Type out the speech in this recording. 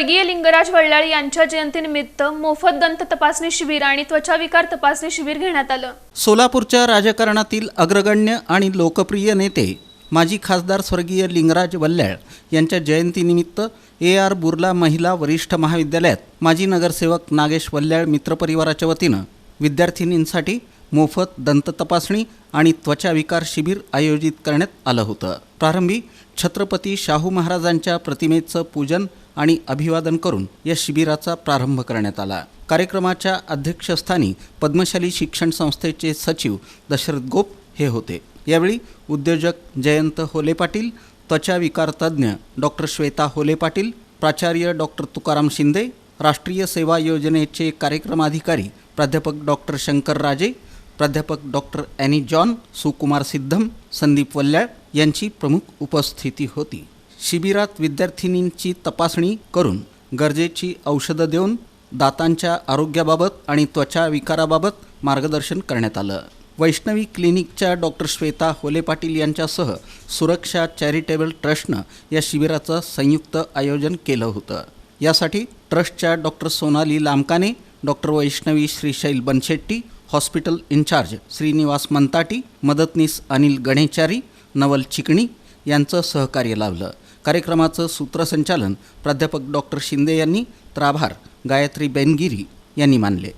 स्वर्गीय लिंगराज वल्लाळी यांच्या जयंतीनिमित्त मोफत दंत तपासणी शिबिर आणि त्वचाविकार तपासणी शिबिर घेण्यात आलं. सोलापूरच्या राजकारणातील अग्रगण्य आणि लोकप्रिय नेते माजी खासदार स्वर्गीय लिंगराज वल्ल्याळ यांच्या जयंतीनिमित्त ए आर बुर्ला महिला वरिष्ठ महाविद्यालयात माजी नगरसेवक नागेश वल्ल्याळ मित्रपरिवाराच्या वतीनं विद्यार्थिनींसाठी मोफत दंत तपासणी आणि त्वचाविकार शिबिर आयोजित करण्यात आलं होतं. प्रारंभी छत्रपती शाहू महाराजांच्या प्रतिमेचं पूजन आणि अभिवादन करून या शिबिराचा प्रारंभ करण्यात आला. कार्यक्रमाच्या अध्यक्षस्थानी पद्मशाली शिक्षण संस्थेचे सचिव दशरथ गोप हे होते. यावेळी उद्योजक जयंत होले पाटील त्वचा विकार तज्ज्ञ डॉक्टर श्वेता होले पाटील प्राचार्य डॉक्टर तुकाराम शिंदे राष्ट्रीय सेवा योजनेचे कार्यक्रमाधिकारी प्राध्यापक डॉक्टर शंकर राजे प्राध्यापक डॉक्टर ॲनी जॉन सुकुमार सिद्धम संदीप वल्ल्याळ यांची प्रमुख उपस्थिती होती. शिबिरात विद्यार्थिनींची तपासणी करून गरजेची औषधं देऊन दातांच्या आरोग्याबाबत आणि त्वचा विकाराबाबत मार्गदर्शन करण्यात आलं. वैष्णवी क्लिनिकच्या डॉक्टर श्वेता होले पाटील यांच्यासह सुरक्षा चॅरिटेबल ट्रस्टनं या शिबिराचं संयुक्त आयोजन केलं होतं. यासाठी ट्रस्टच्या doctor Sonali Lamkane doctor Vaishnavi Shrishail Banshetti hospital incharge Shrinivas Mantati मदतनीस अनिल गणेचारी नवल चिकणी यांचं सहकार्य लाभलं. कार्यक्रमाचं सूत्रसंचालन प्राध्यापक डॉक्टर शिंदे यांनी तर आभार. गायत्री बेनगिरी यांनी मानले.